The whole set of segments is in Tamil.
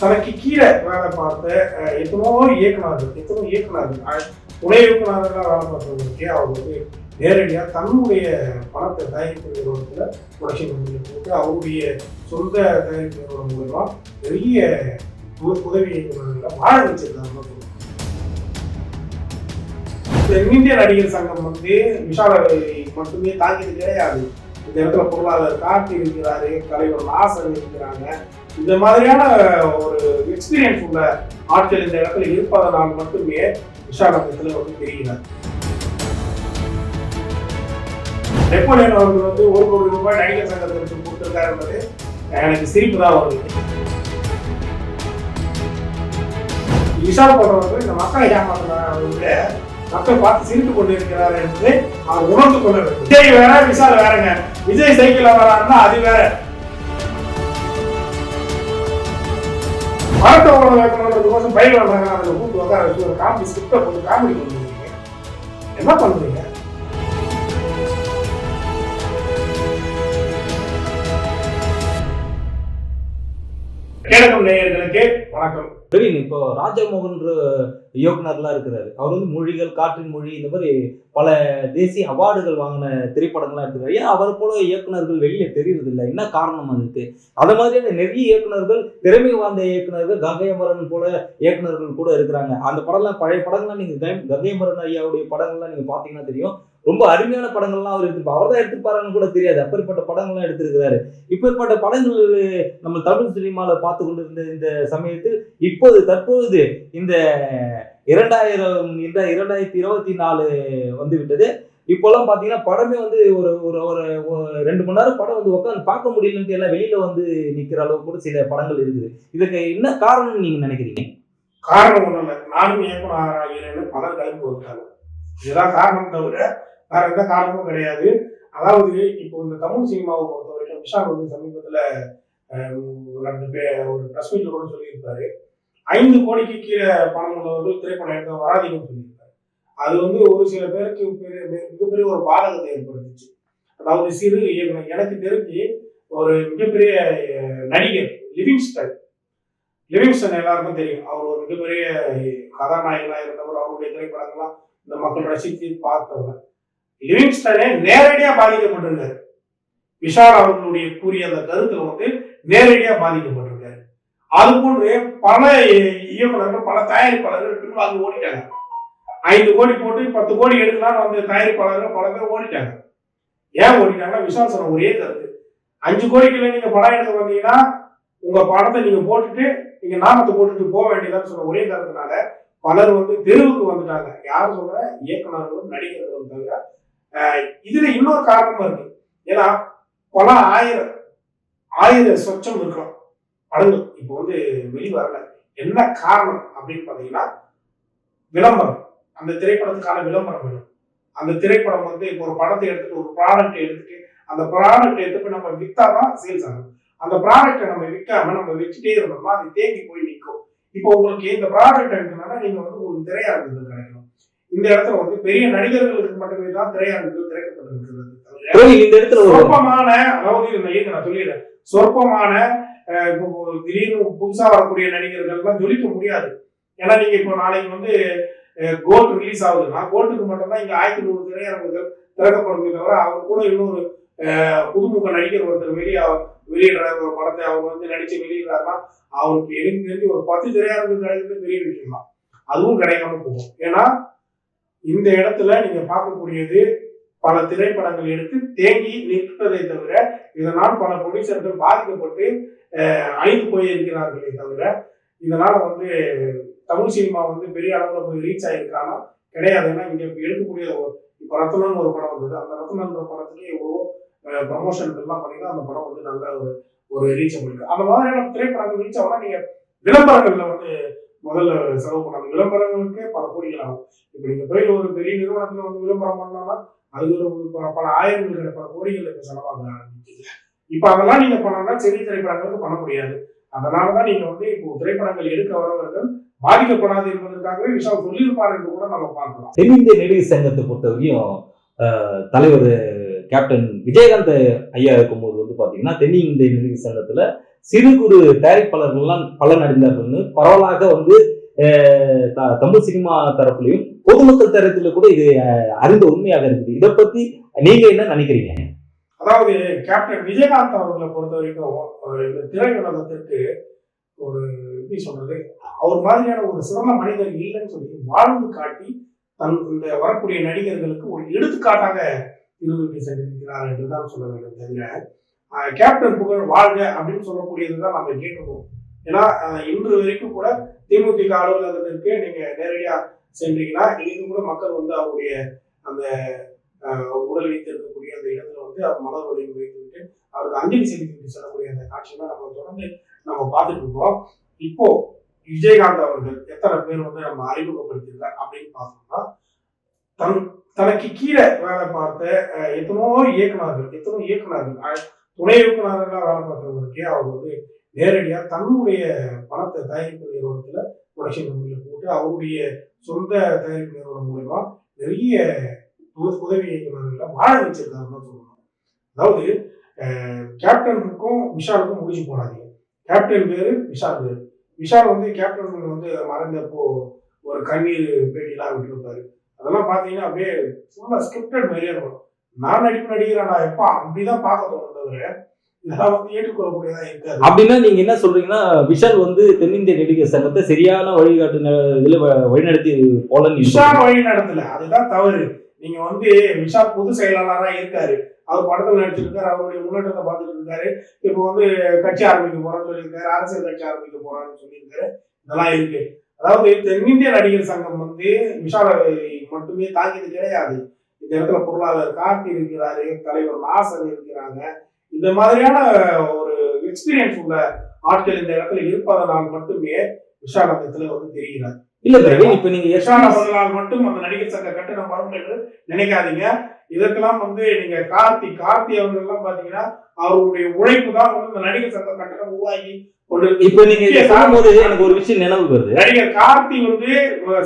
தனக்கு கீழே வேலை பார்த்த அஹ், எத்தனையோ இயக்குனர்கள் எத்தனையோ துணை இயக்குனர்களாக வேலை பார்த்தவங்களுக்கே அவர் வந்து நேரடியாக தன்னுடைய பணத்தை தயாரிப்பு நிறுவனத்தில் ப்ரொடக்ஷன் கம்பெனியில் போட்டு அவருடைய சொந்த தயாரிப்பு நிறுவனம் மூலமா பெரிய உதவி இயக்குநர்களை வாழ வச்சிருக்காங்க. தென்னிந்திய நடிகர் சங்கம் வந்து விஷாலை மட்டுமே தாங்கியது கிடையாது. இந்த இடத்துல பொருளாதார காட்டி இருக்கிறாரு தலைவர் நாசர் இருக்கிறாங்க. இந்த மாதிரியான ஒரு எக்ஸ்பீரியன்ஸ் உள்ள ஆட்கள் இந்த இடத்துல இருப்பதனால் மட்டுமே விஷால் வந்து தெரிகிறார். நெப்போலியன் அவர்கள் வந்து ஒரு கோடி ரூபாய் நடிகர் சங்கத்திற்கு கொடுத்திருக்காரு என்பது எனக்கு சிரிப்பு தான் வருது. விஷால் போன்றவர்கள் இந்த மக்களை ஏமாத்தினாங்க மக்கள் பார்த்து சிரித்து கொண்டிருக்கிறார் என்று அவர் உணர்ந்து கொள்ள வேண்டும். விஜய் வேற விசால் வேறங்க விஜய் சைக்கிள்ல வராருன்னா அது வேற. மரத்தை ஓட வைக்கணுன்றதுக்கோசம் பயிர் வர்றாங்க அதை கூட்டு உட்கார வச்சு ஒரு காமெடி ஸ்கிரிப்டை போட்டு காமெடி பண்ணுவீங்க என்ன பண்ணுறீங்க கேடகம் நேயர்களுக்கு வணக்கம். பிரவீன் இப்போ ராஜமோகன் இயக்குனர்லாம் இருக்கிறாரு. அவர் வந்து மொழிகள் காற்றின் மொழி இந்த மாதிரி பல தேசிய அவார்டுகள் வாங்கின திரைப்படங்கள்லாம் எடுத்துக்கிறாரு ஏன் அவர் போல இயக்குனர்கள் வெளியே தெரியறது இல்லை என்ன காரணம் அதுக்கு? அது மாதிரியான நிறைய இயக்குனர்கள் திறமை வாய்ந்த இயக்குனர்கள் கங்கையமரன் போல இயக்குனர்கள் கூட இருக்கிறாங்க. அந்த படம்லாம் பழைய படங்கள்லாம் நீங்க கங்கை- கங்கையமரன் ஐயாவுடைய படங்கள்லாம் நீங்க பாத்தீங்கன்னா தெரியும். ரொம்ப அருமையான படங்கள்லாம் அவர் எடுத்துப்பார் அவர் தான் எடுத்துப்பாருன்னு கூட தெரியாது. அப்பேற்பட்ட படங்கள்லாம் எடுத்திருக்கிறாரு. இப்பேற்பட்ட படங்கள் நம்ம தமிழ் சினிமாவில் பார்த்து கொண்டிருந்த இந்த சமயத்தில் இப்போது தற்போது இந்த இரண்டாயிரம் இந்த இரண்டாயிரத்தி இருபத்தி நாலு வந்து விட்டது இப்போல்லாம் பார்த்தீங்கன்னா படமே வந்து ஒரு ஒரு ஒரு ரெண்டு மணி நேரம் படம் வந்து உட்காந்து பார்க்க முடியலன்ட்டு எல்லாம் வெளியில வந்து நிற்கிற அளவுக்கு கூட சில படங்கள் இருக்குது. இதுக்கு என்ன காரணம் நீங்க நினைக்கிறீங்க? காரணம் ஒன்றும் இல்லை. நானும் இயக்குனர் படம் பலர் கலந்து இதெல்லாம் இதுதான் காரணம் தவிர வேற எந்த காரணமும் கிடையாது. அதாவது இப்போ இந்த தமிழ் சினிமாவை பொறுத்த வரைக்கும் விஷால் வந்து சமீபத்தில் ரெண்டு பேர் ஒரு ப்ரெஸ் மீட்டில் கூட சொல்லியிருப்பாரு. ஐந்து கோடிக்கு கீழே பணம் உள்ளவர்கள் திரைப்படம் எடுக்க வராதீங்கன்னு சொல்லியிருக்காரு. அது வந்து ஒரு சில பேருக்கு பெரிய மிகப்பெரிய ஒரு பாதகத்தை ஏற்படுத்துச்சு. அதாவது சிறு இயக்குனர் எனக்கு தெரிஞ்சு ஒரு மிகப்பெரிய நடிகர் லிவிங்ஸ்டன். லிவிங்ஸ்டன் எல்லாருக்கும் தெரியும். அவர் ஒரு மிகப்பெரிய கதாநாயகனாக இருந்தவர். அவருடைய திரைப்படங்கள்லாம் இந்த மக்கள் ரசித்து பார்த்தவர். லிவிங்ஸ்டனே நேரடியாக பாதிக்கப்பட்டிருந்தார் விஷால் அவர்களுடைய கூறிய அந்த கருத்துல வந்து நேரடியாக பாதிக்கப்பட்டிருக்காரு. அது போன்று பல இயக்குனர்கள் பல தயாரிப்பாளர்கள் பின்வாங்கி ஓடிட்டாங்க. ஐந்து கோடி போட்டு பத்து கோடி எடுக்கலாம்னு வந்து தயாரிப்பாளர்கள் பல பேர் ஓடிட்டாங்க. ஏன் ஓடிட்டாங்க விஷால் சொன்ன ஒரே கருத்து. அஞ்சு கோடிக்குள்ள நீங்க படம் எடுக்க வந்தீங்கன்னா உங்க படத்தை நீங்க போட்டுட்டு நீங்க நாமத்தை போட்டுட்டு போக வேண்டியதான்னு சொன்ன ஒரே காரணத்தினால பலர் வந்து தெருவுக்கு வந்துட்டாங்க. யார் சொல்ற? இயக்குநர்களும் நடிகர்களும் தவிர இதுல இன்னொரு காரணமா இருக்கு. ஏன்னா பல ஆயிரம் ஆயிரம் சொச்சம் இருக்கலாம் படங்கள் இப்போ வந்து வெளி வரல. என்ன காரணம் அப்படின்னு பாத்தீங்கன்னா விளம்பரம். அந்த திரைப்படத்துக்கான விளம்பரம் வேணும். அந்த திரைப்படம் வந்து இப்போ ஒரு படத்தை எடுத்துட்டு ஒரு ப்ராடக்ட் எடுத்துட்டு அந்த ப்ராடக்ட் எடுத்து நம்ம வித்தாதான் சேல்ஸ் ஆகும். அந்த ப்ராடக்ட்டை நம்ம விற்காம நம்ம வச்சுட்டே இருந்தோம்னா அது தேங்கி போய் நிற்கும். இப்போ உங்களுக்கு இந்த ப்ராடக்ட் எடுக்கணும்னா நீங்க வந்து உங்களுக்கு திரையரங்குகள் கிடைக்கணும். இந்த இடத்துல வந்து பெரிய நடிகர்களுக்கு மட்டுமே தான் திரையரங்குகள் பிரவீன் இந்த இடத்துல ஒரு சொற்பமான அதாவது நான் சொல்லிடுறேன். சொற்பமான ஒரு திடீர்னு புதுசா வரக்கூடிய நடிகர்கள்லாம் ஜொலிக்க முடியாது. ஏன்னா நீங்க இப்போ நாளைக்கு வந்து கோட் ரிலீஸ் ஆகுதுன்னா கோட்டுக்கு மட்டும்தான் இங்க ஆயிரத்தி நூறு திரையரங்குகள் திறக்கப்படுமே. தவிர அவர் கூட இன்னொரு புதுமுக நடிகர் ஒருத்தர் வெளியே வெளியிடுற ஒரு படத்தை அவர் வந்து நடிச்சு வெளியிடுறாருன்னா அவருக்கு எனக்கு தெரிஞ்சு ஒரு பத்து திரையரங்கு கிடைக்கிறது பெரிய விஷயம் தான் அதுவும் கிடைக்காம போகும். ஏன்னா இந்த இடத்துல நீங்க பார்க்கக்கூடியது பல திரைப்படங்கள் எடுத்து தேங்கி நிற்பதை தவிர இதனால் பல ப்ரொடியூசர்கள் பாதிக்கப்பட்டு அழிந்து போயிருக்கிறார்களே தவிர இதனால வந்து தமிழ் சினிமா வந்து பெரிய அளவில் போய் ரீச் ஆகிருக்கானா கிடையாது. ஏன்னா இங்கே எடுக்கக்கூடிய ஒரு- இப்போ ரத்னம்னு ஒரு படம் வந்தது. அந்த ரத்னன்ற படத்துக்கு எவ்வளோ ப்ரமோஷன் எல்லாம் பண்ணி தான் அந்த படம் வந்து நல்ல ஒரு ஒரு ரீச் பண்ணிருக்கு அந்த மாதிரியான திரைப்படங்கள் ரீச் ஆகலாம் நீங்கள் விளம்பரங்களில் வந்து முதல்ல செலவு பண்ணாங்க விளம்பரங்களுக்கே பல கோடிகள் ஆகும். இப்போ நீங்கள் போய் ஒரு பெரிய நிறுவனத்தில் வந்து விளம்பரம் பண்ணலாம் அது ஒரு பல- பல ஆயிரங்கள் பல கோடிகள் இப்போ செலவாக ஆரம்பிக்குது. இப்போ அதெல்லாம் நீங்க பண்ணணும்னா சிறிய திரைப்படங்களுக்கு பண்ண முடியாது. அதனாலதான் நீங்க வந்து இப்போ திரைப்படங்கள் எடுக்க வரவர்கள் பாதிக்கப்படாது என்பதற்காகவே விஷால் சொல்லியிருப்பார் என்று கூட நம்ம பார்க்கலாம். தென்னிந்திய நடிகர் சங்கத்தை பொறுத்தவரையும் தலைவர் கேப்டன் விஜயகாந்த் ஐயா இருக்கும்போது வந்து பார்த்தீங்கன்னா தென்னிந்திய நடிகர் சங்கத்தில் சிறு குறு தயாரிப்பாளர்கள்லாம் பலன் அடைந்தார்கள்னு பரவலாக வந்து தமிழ் சினிமா தரப்புலையும் பொதுமக்கள் தரத்துல கூட இது அறிந்த உண்மையாக இருக்குது. இதை பத்தி நீங்க என்ன நினைக்கிறீங்க? அதாவது கேப்டன் விஜயகாந்த் அவர்களை பொறுத்த வரைக்கும் அவர் இந்த திரையுலகத்திற்கு ஒரு எப்படி சொல்றது அவர் மாதிரியான ஒரு சிறந்த மனிதர் இல்லைன்னு சொல்லி வாழ்ந்து காட்டி தன் இந்த வரக்கூடிய நடிகர்களுக்கு ஒரு எடுத்துக்காட்டாக இருந்துட்டு சென்றிருக்கிறார் என்று தான் சொல்ல வேண்டும் தவிர கேப்டன் புகழ் வாழ்க அப்படின்னு சொல்லக்கூடியது தான் நம்ம கேட்டுருக்கோம் ஏன்னா இன்று வரைக்கும் கூட தேமுதிக அலுவலகத்திற்கு நீங்க நேரடியா சென்றீங்கன்னா இன்னைக்கு கூட மக்கள் வந்து அவருடைய அந்த உடல் வைத்திருக்கக்கூடிய அந்த இடத்துல வந்து அவர் மலர் வழியில் வைத்துவிட்டு அவருக்கு அஞ்சலி செலுத்திட்டு செல்லக்கூடிய அந்த காட்சியெல்லாம் நம்ம தொடர்ந்து நம்ம பார்த்துட்டு இருக்கோம். இப்போ விஜயகாந்த் அவர்கள் எத்தனை பேர் வந்து நம்ம அறிமுகப்படுத்தியிருக்கார் அப்படின்னு பார்த்தோம்னா தன் தனக்கு கீழே வேலை பார்த்த எத்தனோ இயக்குனர்கள் எத்தனோ இயக்குனர்கள் துணை இயக்குநர்களாக வேலை பார்த்தவங்களுக்கே அவர் வந்து நேரடியாக தன்னுடைய பணத்தை தயாரிப்பு நிறுவனத்தில் ப்ரொடக்ஷன் கம்பெனியில் போட்டு அவருடைய சொந்த தயாரிப்பு நிறுவனம் மூலயமா நிறைய உதவி இயக்குநர்களை வாழ வச்சிருக்காருன்னு தான் சொல்லணும். அதாவது கேப்டனுக்கும் விஷாலுக்கும் முடிச்சு போடாதீங்க. கேப்டன் பேர் விஷால் பேர். விஷால் வந்து கேப்டன் வந்து மறைந்தப்போ ஒரு கண்ணீர் பேட்டிலாம் விட்டுருப்பாரு. அதெல்லாம் பார்த்தீங்கன்னா அப்படியே ஃபுல்லாக ஸ்கிரிப்டட் மாதிரியே இருக்கும். நான் நடிப்பு நடிகரானா எப்போ? அப்படிதான் பார்க்க தோணும் தவிர அப்படின்னா நீங்க என்ன சொல்றீங்கன்னா விஷால் வந்து தென்னிந்திய நடிகர் சங்கத்தை சரியான வழிகாட்டு இதுல வழிநடத்தி போலன்னு நீங்க விஷால் வழி நடத்தல. அதுதான் தவறு. நீங்க வந்து விஷால் பொது செயலாளரா இருக்காரு. அவர் படத்துல நடிச்சிருக்காரு அவருடைய முன்னேற்றத்தை பார்த்துட்டு இருக்காரு. இப்போ வந்து கட்சி ஆரம்பிக்க போறேன்னு சொல்லியிருக்காரு அரசியல் கட்சி ஆரம்பிக்க போறான்னு சொல்லியிருக்காரு. இதெல்லாம் இருக்கு. அதாவது தென்னிந்திய நடிகர் சங்கம் வந்து விஷாலை மட்டுமே தாக்கியது கிடையாது. இந்த இடத்துல பொருளாளர் கார்த்தி இருக்கிறாரு தலைவர் நாசர் இருக்கிறாங்க. இந்த மாதிரியான ஒரு எக்ஸ்பீரியன்ஸ் உள்ள ஆட்கள் இந்த இடத்துல இருப்பதனால் மட்டுமே விஷால் அந்த இடத்துல வந்து தெரிகிறார். இல்ல பிரவீன் இப்ப நீங்க விஷால் எஸ்ஆர் அவர்களால் மட்டும் அந்த நடிகர் சங்க கட்டணம் வரும் என்று நினைக்காதீங்க. இதற்கெல்லாம் வந்து நீங்க கார்த்தி கார்த்தி அவர்கள் எல்லாம் பாத்தீங்கன்னா அவருடைய உழைப்பு தான் வந்து இந்த நடிகர் சங்க கட்டணம் உருவாகி இப்ப நீங்க சொல்லும்போது எனக்கு ஒரு விஷயம் நினைவு வருது. நடிகர் கார்த்தி வந்து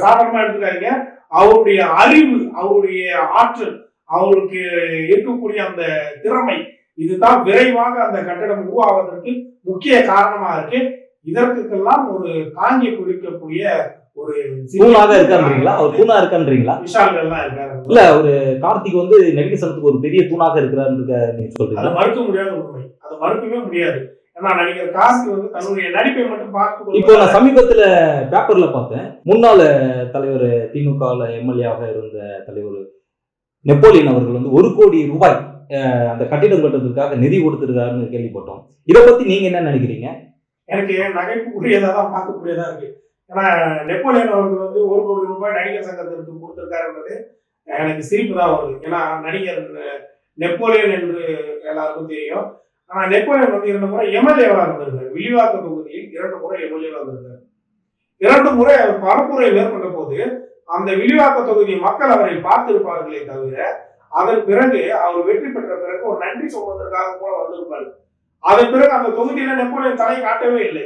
சாதாரணமா எடுத்துக்காதீங்க. அவருடைய அறிவு அவருடைய ஆற்றல் அவருக்கு இருக்கக்கூடிய அந்த திறமை இதுதான் விரைவாக அந்த கட்டடம் உருவாவதற்கு முக்கிய காரணமா இருக்கு. இதற்கெல்லாம் ஒரு தாங்கி பிடிக்கக்கூடிய ஒரு தூணாக இருக்கான்றீங்களா? அவர் தூணா இருக்கான்றீங்களா? விஷால்கள்லாம் இருக்காரு இல்ல ஒரு கார்த்திக் வந்து நடிகர் சங்கத்துக்கு ஒரு பெரிய தூணாக இருக்கிறாரு நீங்க அதை மறுக்க முடியாத உண்மை. அதை மறுக்கவே முடியாது. ஏன்னா நடிகர் கார்த்தி வந்து தன்னுடைய நடிப்பை மட்டும் இப்போ நான் சமீபத்துல பேப்பர்ல பார்த்தேன். முன்னாள் தலைவர் திமுகவில் எம்எல்ஏவாக இருந்த தலைவர் நெப்போலியன் அவர்கள் வந்து ஒரு கோடி ரூபாய் அந்த கட்டிடம் கட்டுறதுக்காக நிதி கொடுத்துருக்காருன்னு கேள்விப்பட்டோம். இதை பத்தி நீங்க என்ன நினைக்கிறீங்க? எனக்கு நகைப்புக்குரியதா தான் பார்க்கக்கூடியதா இருக்கு. ஏன்னா நெப்போலியன் அவர்கள் வந்து ஒரு கோடி ரூபாய் நடிகர் சங்கத்திற்கு கொடுத்துருக்காருன்றது எனக்கு சிரிப்பு தான் வருது. ஏன்னா நடிகர் நெப்போலியன் என்று எல்லாருக்கும் தெரியும். ஆனா நெப்போலியன் வந்து இரண்டு முறை எம்எல்ஏவா இருந்திருக்காரு. விரிவாக்க தொகுதியில் இரண்டு முறை எம்எல்ஏவா இருந்திருக்காரு. இரண்டு முறை அவர் பரப்புரை மேற்கொண்ட போது அந்த விரிவாக்க தொகுதி மக்கள் அவரை பார்த்திருப்பார்களே தவிர அதன் பிறகு அவர் வெற்றி பெற்ற பிறகு ஒரு நன்றி சொல்வதற்காக கூட வந்திருப்பாரு. அதன் பிறகு அந்த தொகுதியில நெப்போலியன் தலை காட்டவே இல்லை.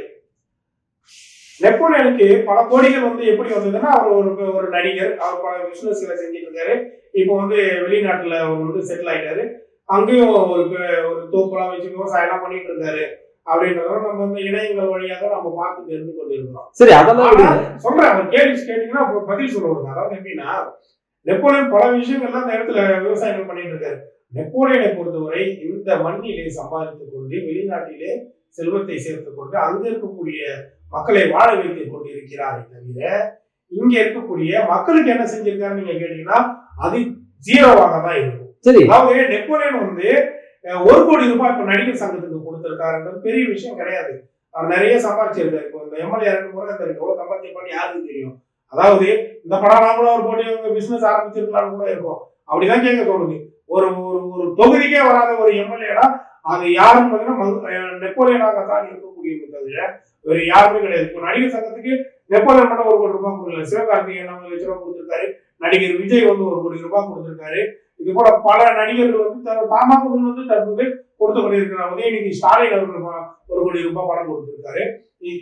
நெப்போலியனுக்கு பல கோடிகள் வந்து எப்படி வந்ததுன்னா அவர் ஒரு ஒரு நடிகர் அவர் பல பிசினஸ்களை செஞ்சுட்டு இருக்காரு இப்போ வந்து வெளிநாட்டுல அவர் வந்து செட்டில் ஆயிட்டாரு. அங்கேயும் ஒரு ஒரு தோப்புலாம் வச்சு விவசாயம் பண்ணிட்டு இருக்காரு அப்படின்றத நம்ம வந்து இணையங்கள் வழியாக நம்ம பார்த்து தெரிந்து கொண்டிருக்கிறோம். சரி அதெல்லாம் சொல்றேன் அவர் கேள்வி கேட்டீங்கன்னா பதில் சொல்ல விடுங்க அதாவது எப்படின்னா நெப்போலியன் பல விஷயங்கள்லாம் இந்த இடத்துல விவசாயங்கள் பண்ணிட்டு இருக்காரு. நெப்போலியனை பொறுத்தவரை இந்த மண்ணிலே சம்பாதித்துக் கொண்டு வெளிநாட்டிலே செல்வத்தை சேர்த்துக் கொண்டு அங்க இருக்கக்கூடிய மக்களை வாழ வைத்துக் கொண்டு இருக்கிறாரே தவிர இங்க இருக்கக்கூடிய மக்களுக்கு என்ன செஞ்சிருக்காருன்னு நீங்க கேட்டீங்கன்னா அது ஜீரோவாக தான் இருக்கும். சரி. அதாவது நெப்போலியன் வந்து ஒரு கோடி ரூபாய் இப்ப நடிகர் சங்கத்துக்கு கொடுத்திருக்காருன்றது பெரிய விஷயம் கிடையாது. அவர் நிறைய சம்பாதிச்சிருக்காரு. இப்போ இந்த எம்எல்ஏ ரெண்டு முறை எவ்வளவு சம்பாதிச்சிருப்பான்னு யாருக்கு தெரியும்? அதாவது இந்த படம் கூட ஒரு போட்டி பிசினஸ் ஆரம்பிச்சிருக்கலாம்னு கூட இருக்கும். அப்படிதான் கேட்க தோணுது. ஒரு ஒரு ஒரு தொகுதிக்கே வராத ஒரு எம்எல்ஏடா அது யாருன்னு பார்த்தீங்கன்னா நெப்போலியனாக தான் இருக்கக்கூடியது தவிர வேறு யாருமே கிடையாது. இப்போ நடிகர் சங்கத்துக்கு நெப்போலியன் மட்டும் ஒரு கோடி ரூபாய் கொடுக்கல. சிவகார்த்திகேயன் அவங்க லட்ச ரூபாய் நடிகர் விஜய் வந்து ஒரு கோடி ரூபாய் கொடுத்திருக்காரு. இது போல பல நடிகர்கள் வந்து தாமாக வந்து தற்போது கொடுத்து கொண்டிருக்கிறார். உதயநிதி ஸ்டாலின் அவர்கள் ஒரு கோடி ரூபாய் பணம் கொடுத்திருக்காரு.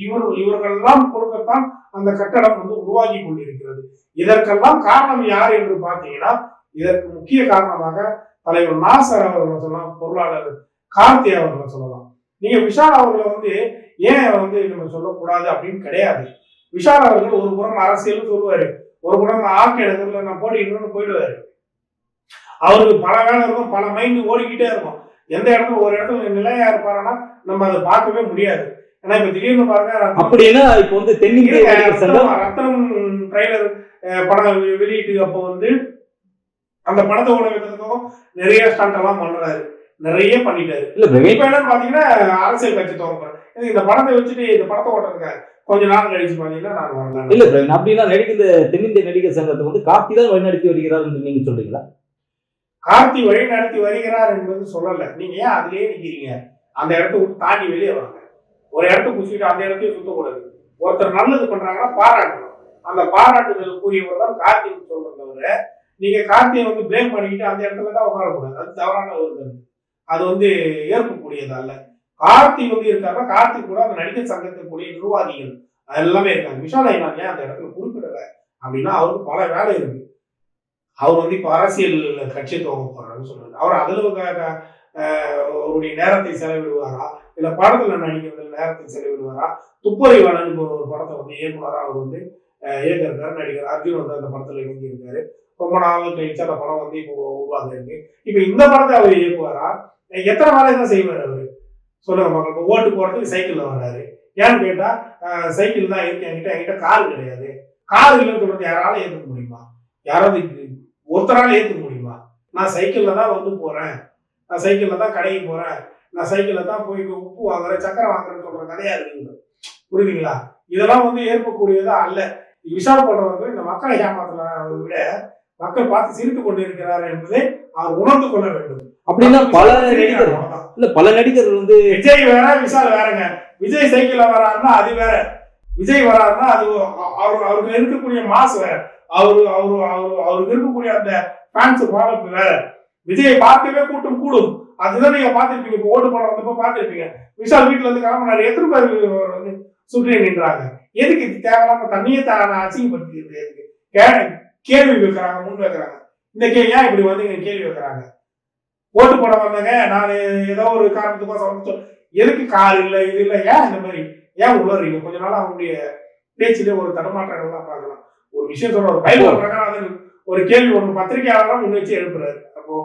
இவர் இவர்களெல்லாம் கொடுக்கத்தான் அந்த கட்டடம் வந்து உருவாகி கொண்டிருக்கிறது. இதற்கெல்லாம் காரணம் யார் என்று பார்த்தீங்கன்னா இதற்கு முக்கிய காரணமாக தலைவர் நாசர் அவர்களை சொல்லலாம் பொருளாளர் கார்த்தி அவர்களை சொல்லலாம். நீங்க விஷால் அவர்களை வந்து ஏன் வந்து நம்ம சொல்லக்கூடாது அப்படின்னு கிடையாது. விஷால் அவர்கள் ஒரு புறம் அரசியல் சொல்லுவாரு. ஒரு புறம் ஆர்கே நகர்ல நான் போட்டிட்டு போயிடுவாரு. அவருக்கு பல வேலை இருக்கும் பல மைண்ட் ஓடிக்கிட்டே இருக்கும். எந்த இடத்துல ஒரு இடத்துல நிலையா இருப்பாருன்னா நம்ம அதை பார்க்கவே முடியாது. ஏன்னா இப்ப திடீர்னு பாருங்க அப்படின்னா இப்போ வந்து தென்னிந்திய ரத்னம் ட்ரைலர் படம் வெளியீட்டு அப்போ வந்து அந்த படத்தை ஓட வைக்கிறதுக்கும் நிறைய ஸ்டண்ட் எல்லாம் பண்றாரு. நிறைய பண்ணிட்டாரு. இல்ல இப்ப என்னன்னு பாத்தீங்கன்னா அரசியல் கட்சி துவங்குறேன் இந்த படத்தை வச்சுட்டு இந்த படத்தை ஓட்டுறதுக்கு கொஞ்ச நாள் கழிச்சு பாத்தீங்கன்னா நான் வரல இல்ல பிரவீன் அப்படின்னா நடிக்கிற தென்னிந்திய நடிகர் சங்கத்தை வந்து கார்த்தி தான் வழிநடத்தி வருகிறார் என்று நீங்க சொல்றீங்களா? கார்த்தி வழி நடத்தி வருகிறார் என்பது சொல்லல. நீங்க ஏன் அதுலயே நிக்கிறீங்க? அந்த இடத்த விட்டு தாண்டி வெளியே வாங்க. ஒரு இடத்த குடிச்சிட்டு அந்த இடத்தையும் சுத்தக்கூடாது. ஒருத்தர் நல்லது பண்றாங்கன்னா பாராட்டணும். அந்த பாராட்டுதலுக்குரியவர் தான் கார்த்தின்னு சொல்றத தவிர நீங்க கார்த்தியை வந்து ப்ளேம் பண்ணிக்கிட்டு அந்த இடத்துல தான் உட்காரக்கூடாது. அது தவறான ஒரு கருத்து. அது வந்து ஏற்கக்கூடியது அல்ல கார்த்தி வந்து இருக்காருன்னா கார்த்தி கூட அந்த நடிகர் சங்கத்திற்குரிய நிர்வாகிகள் எல்லாமே இருக்காங்க. விஷால் ஐநான் ஏன் அந்த இடத்துல குறிப்பிடல அப்படின்னா அவருக்கு பல வேலை இருக்கு. அவர் வந்து இப்ப அரசியல் கட்சி துவங்க போறாருன்னு சொல்றாரு. அவர் அதுல அவருடைய நேரத்தை செலவிடுவாரா? இல்ல படத்துல நடிக்கிறதுல நேரத்தை செலவிடுவாரா? துப்புரைவாளன் இப்போ ஒரு படத்தை வந்து இயக்குனரா அவர் வந்து ஆஹ் நடிகர் அர்ஜுன் வந்து அந்த படத்துல இறங்கி இருக்காரு ரொம்ப நாள் கழிச்சு அந்த படம் வந்து இப்போ உருவாக இருக்கு. இப்ப இந்த படத்தை அவர் இயக்குவாரா? எத்தனை வேலை தான் செய்வார் அவரு? சொல்லுங்க மக்கள் இப்போ ஓட்டு போறதுக்கு சைக்கிளில் வர்றாரு ஏன்னு கேட்டால் சைக்கிள் தான் இருக்கு என்கிட்ட. என்கிட்ட கார் கிடையாது. கார் இல்லைன்னு சொல்றது யாரால முடியுமா? யாராவது ஒருத்தரால ஏற்றுக்க முடியுமா? நான் சைக்கிளில் தான் வந்து போகிறேன் நான் சைக்கிளில் தான் கடைக்கு போகிறேன் நான் சைக்கிளில் தான் போய் உப்பு வாங்குறேன் சக்கரை வாங்குறேன்னு சொல்கிற கதையாக இருக்குது புரியுதுங்களா? இதெல்லாம் வந்து ஏற்கக்கூடியதா அல்ல. விஷால் இந்த மக்களை ஏமாத்துறத விட மக்கள் பார்த்து சிரித்து கொண்டு இருக்கிறார் என்பதை அவர் உணர்ந்து கொள்ள வேண்டும். அப்படின்னா பல நடிகர். இல்ல பல நடிகர்கள் வந்து விஜய் வேற விஷால் வேறங்க. விஜய் சைக்கிள்ல வராருன்னா அது வேற. விஜய் வராருன்னா அது அவர் அவருக்கு இருக்கக்கூடிய மாஸ் வேற. அவரு அவரு அவரு அவருக்கு இருக்கக்கூடிய அந்த ஃபேன்ஸ் ஃபாலோ வேற. விஜயை பார்க்கவே கூட்டம் கூடும். அதுதான் நீங்க பார்த்திருப்பீங்க. இப்போ ஓட்டு படம் வந்தப்போ பார்த்திருப்பீங்க. விஷால் வீட்டுல இருந்து கிளம்பினாரு எத்தனை பேர் வந்து சுற்றி நின்றாங்க. எதுக்கு இது தேவையில்லாம தண்ணியே அசிங்கப்படுத்திக்கிறது? எதுக்கு? கேள்வி வைக்கிறாங்க முன் வைக்கிறாங்க. இந்த கேள்வி ஏன் இப்படி வந்து இங்க கேள்வி வைக்கிறாங்க? ஓட்டு போட வந்தாங்க நான் ஏதோ ஒரு காரணத்துக்கோசம் சமைச்சோம் எதுக்கு கார் இல்லை இது இல்லை ஏன் இந்த மாதிரி? ஏன் உளறீங்க கொஞ்ச நாள் அவங்களுடைய பேச்சிலே ஒரு தடுமாற்றம் தான் பார்க்கலாம். ஒரு விஷயத்தோட சொல்ற ஒரு பயிர் பிரகலாதன் ஒரு கேள்வி ஒன்று பத்திரிகையாளராக முன் வச்சு எழுப்புறாரு. அப்போ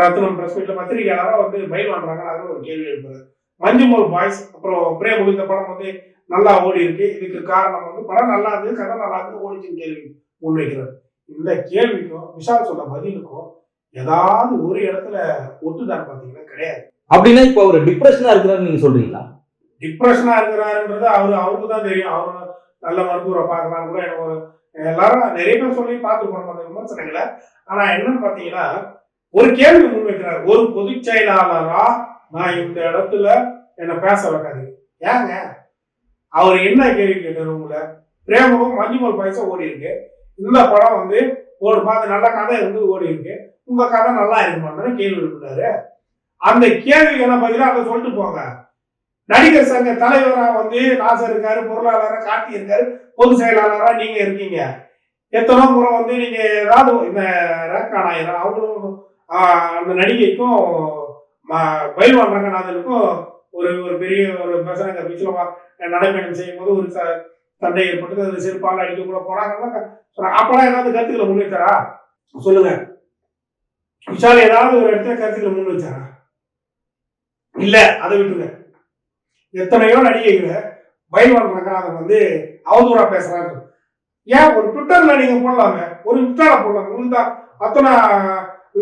ரத்னம் பிரஸ் மீட்ல பத்திரிகையாளராக வந்து பயில் பண்றாங்க அதில் ஒரு கேள்வி எழுப்புறாரு. மஞ்சுமோர் பாய்ஸ் அப்புறம் பிரேம் இந்த படம் வந்து நல்லா ஓடி இருக்கு இதுக்கு காரணம் வந்து படம் நல்லா இருக்கு கதை நல்லா இருக்கு ஓடிச்சுன்னு கேள்வி முன்வைக்கிறார் இந்த கேள்விக்கும் விஷால் சொன்ன பதிலுக்கும் ஏதாவது ஒரு இடத்துல ஒட்டுதான் பாத்தீங்கன்னா கிடையாது. அப்படின்னா இப்போ அவர் டிப்ரெஷனா இருக்கிறாருன்னு நீங்க சொல்றீங்களா? டிப்ரெஷனா இருக்கிறாருன்றது அவரு அவருக்கு தான் தெரியும். அவரு நல்ல மருத்துவரை பார்க்கலாம் கூட எனக்கு ஒரு எல்லாரும் நிறைய பேர் சொல்லி பார்த்துருக்கோம் அந்த விமர்சனங்களை. ஆனா என்னன்னு பாத்தீங்கன்னா ஒரு கேள்வி முன்வைக்கிறார். ஒரு பொதுச் செயலாளரா நான் இந்த இடத்துல என்னை பேச வைக்காது ஏங்க அவர் என்ன கேள்வி கேட்டார் உங்களை? பிரேமகம் மஞ்சுமல் பாயசம் ஓடி இருக்கு இந்த படம் வந்து ஒரு மாதிரி நல்ல கதை இருந்து ஓடி இருக்கு. உங்க கதை நல்லா இருக்குமான்னு கேள்வி எழுப்பினாரு அந்த கேள்விக்கு என்ன பதிலாக அதை சொல்லிட்டு போங்க. நடிகர் சங்க தலைவரா வந்து நாசர் இருக்காரு பொருளாளரா கார்த்தி இருக்காரு பொது செயலாளரா நீங்க இருக்கீங்க. எத்தனோ முறை வந்து நீங்க ஏதாவது இந்த ரேக்கானாயிரம் அவங்களும் அந்த நடிகைக்கும் பயில்வான் ரங்கநாதனுக்கும் ஒரு ஒரு பெரிய ஒரு பிரசனங்க பீச்சில் நடைபயணம் செய்யும் போது ஒரு சண்டை ஏற்பட்டு அந்த செருப்பால் அடிக்க கூட போனாங்கன்னா சொன்னாங்க. அப்பெல்லாம் ஏதாவது கருத்துக்களை முன் சொல்லுங்க. விஷால் ஏதாவது ஒரு இடத்துல கருத்துக்களை முன் வச்சாரா? இல்ல அதை விட்டுருங்க. எத்தனையோ நடிகைகளை பயில்வான் ரங்கநாதன் வந்து அவதூறா பேசுறாரு ஏன் ஒரு ட்விட்டர்ல நீங்க போடலாமே? ஒரு இன்ஸ்டால போடலாம். உங்களுக்கு தான் அத்தனை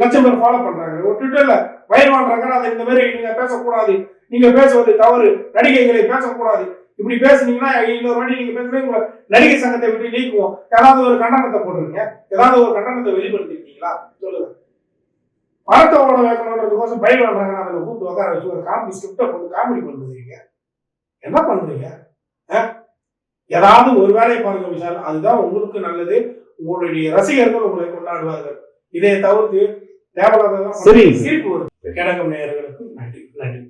லட்சம் பேர் ஃபாலோ பண்றாங்க. ஒரு ட்விட்டர்ல பயில்வான் ரங்கநாதன் இந்த மாதிரி நீங்க பேசக்கூடாது. நீங்க பேசுவது தவறு. நடிகைகளை பேசக்கூடாது. இப்படி பேசுனீங்கன்னா இன்னொரு வாட்டி நீங்க பேசுறது உங்களை நடிகை சங்கத்தை விட்டு நீக்குவோம். ஏதாவது ஒரு கண்டனத்தை போட்டுருங்க. ஏதாவது ஒரு கண்டனத்தை வெளிப்படுத்திருக்கீங்களா? சொல்லுங்க. படத்தை ஓட வைக்கணுன்றதுக்கோசம் பயில்வான் ரங்கநாதனை கூப்பிட்டு உட்கார வச்சு ஒரு காமெடி ஸ்கிரிப்டை போட்டு காமெடி பண்ணுறீங்க என்ன பண்றீங்க? ஏதாவது ஒரு வேலையை பாருங்க விஷால். அதுதான் உங்களுக்கு நல்லது. உங்களுடைய ரசிகர்கள் உங்களை கொண்டாடுவார்கள். இதை தவிர்த்து தேவையில்லாததான் சரி. சிரிப்பு வரும். கிடக்கும் நேயர்களுக்கு நன்றி. நன்றி.